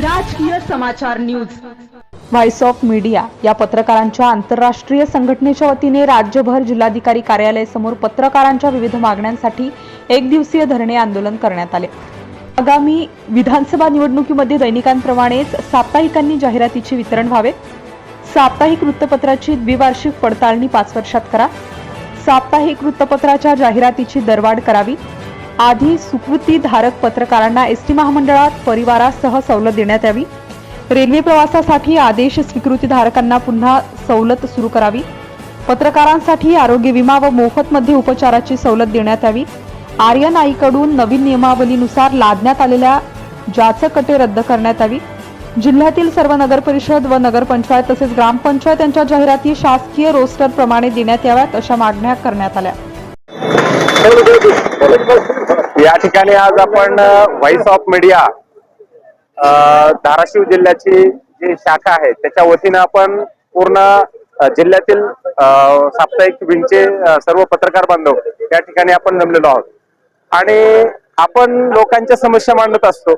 राजकीय समाचार news. Voice of media या पत्रकारांच्या आंतरराष्ट्रीय संघटनेच्या वतीने राज्यभर जिल्हाधिकारी कार्यालयासमोर पत्रकारांच्या विविध मागण्यांसाठी एक दिवसीय धरणे आंदोलन करण्यात आले. आगामी विधानसभा निवडणुकीमध्ये दैनिकांप्रमाणेच साप्ताहिकांनी जाहिरातीचे वितरण व्हावे. साप्ताहिक वृत्तपत्राची द्विवार्षिक पडताळणी पाच वर्षात करा. साप्ताहिक वृत्तपत्राच्या जाहिरातीची दरवाढ करावी. आधी सुकृती धारक पत्रकारांना एसटी महामंडळात परिवारासह सवलत देण्यात यावी. रेल्वे प्रवासासाठी आदेश स्वीकृती धारकांना पुन्हा सवलत सुरू करावी. पत्रकारांसाठी आरोग्य विमा व मोफतमध्ये उपचाराची सवलत देण्यात यावी. आर्यन आईकडून नवीन नियमावलीनुसार लादण्यात आलेल्या जाचकटे रद्द करण्यात यावी. जिल्ह्यातील सर्व नगरपरिषद व नगरपंचायत तसेच ग्रामपंचायत यांच्या जाहिराती शासकीय रोस्टर प्रमाणे देण्यात याव्यात अशा मागण्या करण्यात आल्या. या ठिकाणी आज आपण व्हॉइस ऑफ मीडिया धाराशिव जिल्ह्याची जी शाखा आहे त्याच्या वतीनं आपण पूर्ण जिल्ह्यातील साप्ताहिक विंगचे सर्व पत्रकार बांधव या ठिकाणी आपण जमलेलो आहोत. आणि आपण लोकांच्या समस्या मांडत असतो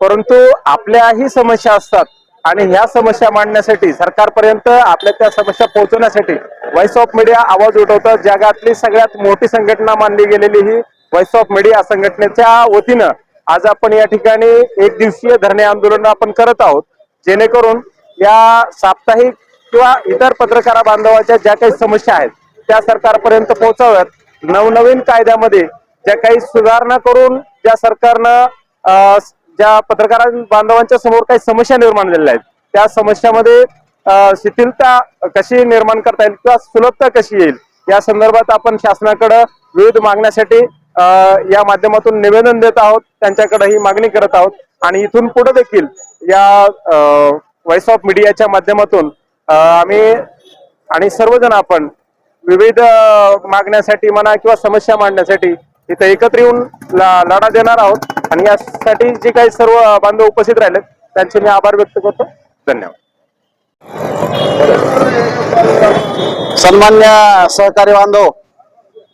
परंतु आपल्याही समस्या असतात आणि ह्या समस्या मांडण्यासाठी सरकारपर्यंत आपल्या त्या समस्या पोहोचवण्यासाठी व्हॉइस ऑफ मीडिया आवाज उठवतं जगातली सगळ्यात मोठी संघटना मानली गेलेली ही व्हॉइस ऑफ मीडिया संघटनेच्या वतीनं आज आपण या ठिकाणी एक दिवसीय धरणे आंदोलन आपण करत आहोत. जेणेकरून या साप्ताहिक किंवा इतर पत्रकार बांधवाच्या ज्या काही समस्या आहेत त्या सरकारपर्यंत पोहोचाव्यात. नवनवीन कायद्यामध्ये ज्या काही सुधारणा करून ज्या सरकारनं अं, ज्या पत्रकार बांधवांच्या समोर काही समस्या निर्माण झालेल्या आहेत त्या समस्यामध्ये अं, शिथिलता कशी निर्माण करता येईल किंवा सुलभता कशी येईल या संदर्भात आपण शासनाकडे विविध मागण्यासाठी या माध्यमातून निवेदन देत आहोत त्यांच्याकडे ही मागणी करत आहोत आणि इथून पुढे देखील या व्हॉइस ऑफ मीडियाच्या माध्यमातून आम्ही आणि सर्वजण आपण विविध मागण्यासाठी म्हणा किंवा समस्या मांडण्यासाठी इथं एकत्र येऊन लढा देणार आहोत. आणि यासाठी जे काही सर्व बांधव उपस्थित राहिले त्यांचे मी आभार व्यक्त करतो. धन्यवाद. सन्मान्य सहकारी बांधव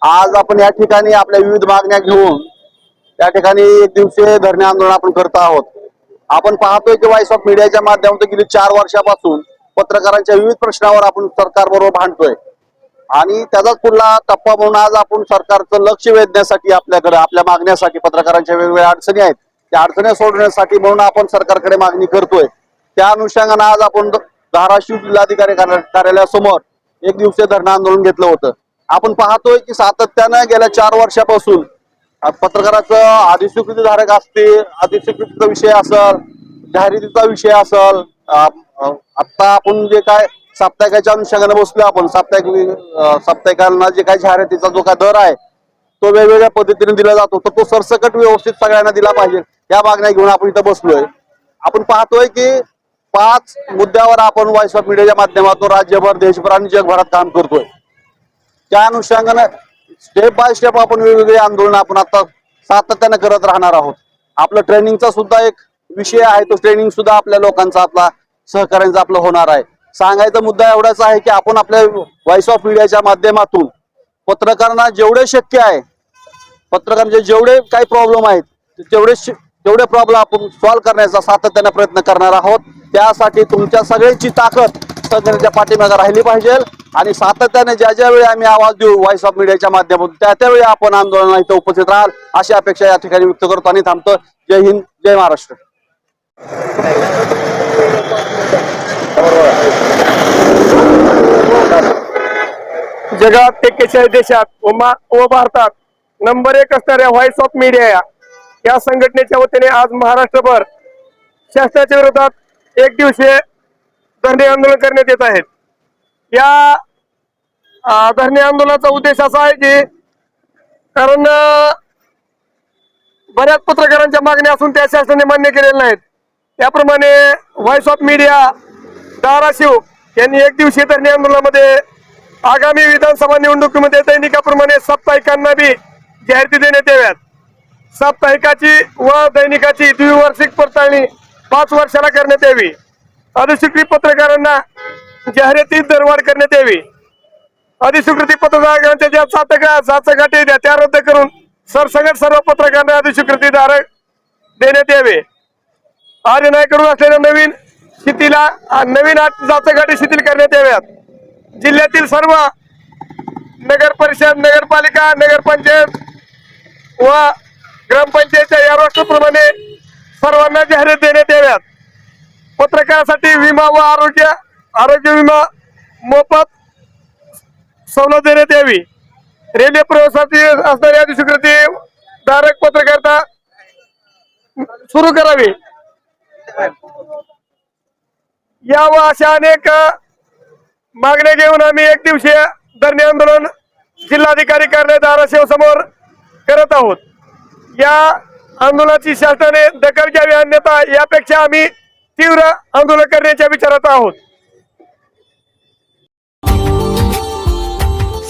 आज आपण या ठिकाणी आपल्या विविध मागण्या घेऊन त्या ठिकाणी एक दिवसीय धरणे आंदोलन आपण करत आहोत. आपण पाहतोय की व्हॉइस ऑफ मीडियाच्या माध्यमातून गेली चार वर्षापासून पत्रकारांच्या विविध प्रश्नावर आपण सरकार बरोबर भांडतोय. आणि त्याचाच पुढला टप्पा म्हणून आज आपण सरकारचं लक्ष वेधण्यासाठी आपल्याकडे आपल्या मागण्यासाठी पत्रकारांच्या वेगवेगळ्या अडचणी आहेत. त्या अडचणी सोडवण्यासाठी म्हणून आपण सरकारकडे मागणी करतोय. त्या अनुषंगाने आज आपण धाराशिव जिल्हाधिकारी कार्यालयासमोर एक दिवसीय धरणं आंदोलन घेतलं होतं. आपण पाहतोय की सातत्यानं गेल्या चार वर्षापासून पत्रकाराचं अधिस्वीकृती धारक असतील अधिस्वीकृतीचा विषय असल जाहिरातीचा विषय असल आता आपण जे काय साप्ताहिकाच्या अनुषंगाने बसलो आपण साप्ताहिक साप्ताहिकांना जे काय जाहिरातीचा जो काय दर आहे तो वेगवेगळ्या पद्धतीने दिला जातो तर तो सरसकट व्यवस्थित सगळ्यांना दिला पाहिजे. या मागण्या घेऊन आपण इथं बसलोय. आपण पाहतोय की पाच मुद्द्यावर आपण व्हॉइस ऑफ मीडियाच्या माध्यमातून राज्यभर देशभर आणि जगभरात काम करतोय. त्या अनुषंगाने स्टेप बाय स्टेप आपण वेगवेगळे आंदोलन आपण आता सातत्याने करत राहणार आहोत. आपलं ट्रेनिंगचा सुद्धा एक विषय आहे तो ट्रेनिंग सुद्धा आपल्या लोकांचा आपला सहकार्यांचा आपलं होणार आहे. सांगायचा मुद्दा एवढाच आहे की आपण आपल्या व्हॉइस ऑफ मीडियाच्या माध्यमातून पत्रकारांना जेवढे शक्य आहे पत्रकारांचे म्हणजे जेवढे काही प्रॉब्लेम आहेत तेवढे तेवढे प्रॉब्लेम आपण सॉल्व्ह करण्याचा सातत्याने प्रयत्न करणार आहोत. त्यासाठी तुमच्या सगळ्यांची ताकद संघटनेच्या पाठीमागे राहिली पाहिजे. आणि सातत्याने ज्या ज्या वेळी आम्ही आवाज देऊ व्हॉइस ऑफ मीडियाच्या माध्यमातून त्या त्यावेळी आपण आंदोलनाला इथं उपस्थित राहाल अशी अपेक्षा या ठिकाणी व्यक्त करतो आणि थांबतो. जय हिंद जय महाराष्ट्र. जगात एक्केचाळीस देशात व व भारतात नंबर एक असणाऱ्या व्हॉइस ऑफ मीडिया या या संघटनेच्या वतीने आज महाराष्ट्रभर शासनाच्या विरोधात एक दिवसीय धरणे आंदोलन करण्यात येत आहेत. या धरणे आंदोलनाचा उद्देश असा आहे की कारण बऱ्याच पत्रकारांच्या मागण्या असून त्या शासनाने मान्य केलेल्या नाहीत. त्याप्रमाणे व्हॉइस ऑफ मीडिया धाराशिव यांनी एक दिवसीय धरणे आंदोलनामध्ये आगामी विधानसभा निवडणुकीमध्ये दैनिकाप्रमाणे साप्ताहिकांना बी जाहिराती देण्यात याव्यात. साप्ताहिकाची व दैनिकाची द्विवार्षिक पडताळणी पाच वर्षाला करण्यात यावी. अधिस्वीकृत पत्रकारांना जाहिरातीत दरवाढ करण्यात यावी. अधिस्वीकृती पत्रकारांच्या ज्या सातका सातगाठी द्या त्या रद्द करून सरसंगत सर्व पत्रकारांना अधिस्वीकृती धारक देण्यात यावे. आर्यनायकडून असलेल्या नवीन शेतीला नवीन आठ जाचगाडी शिथिल करण्यात याव्यात. जिल्ह्यातील सर्व नगर परिषद नगरपालिका नगरपंचायत व ग्रामपंचायतच्या या राष्ट्राप्रमाणे सर्वांना जाहिरात देण्यात याव्यात. पत्रकारासाठी विमा व आरोग्य आरोग्य विमा मोफत सवलत देण्यात यावी. रेल्वे प्रवासाची असणारी अधिस्वीकृती धारक पत्रकारिता सुरू करावी. या व अशा अनेक मागण्या घेऊन आम्ही एक दिवसीय धरणे आंदोलन जिल्हाधिकारी कार्यालय धाराशिव समोर करत आहोत. या आंदोलनाची शासनाने दखल घ्यावी अन्यथा यापेक्षा आम्ही तीव्र आंदोलन करण्याच्या विचारात आहोत.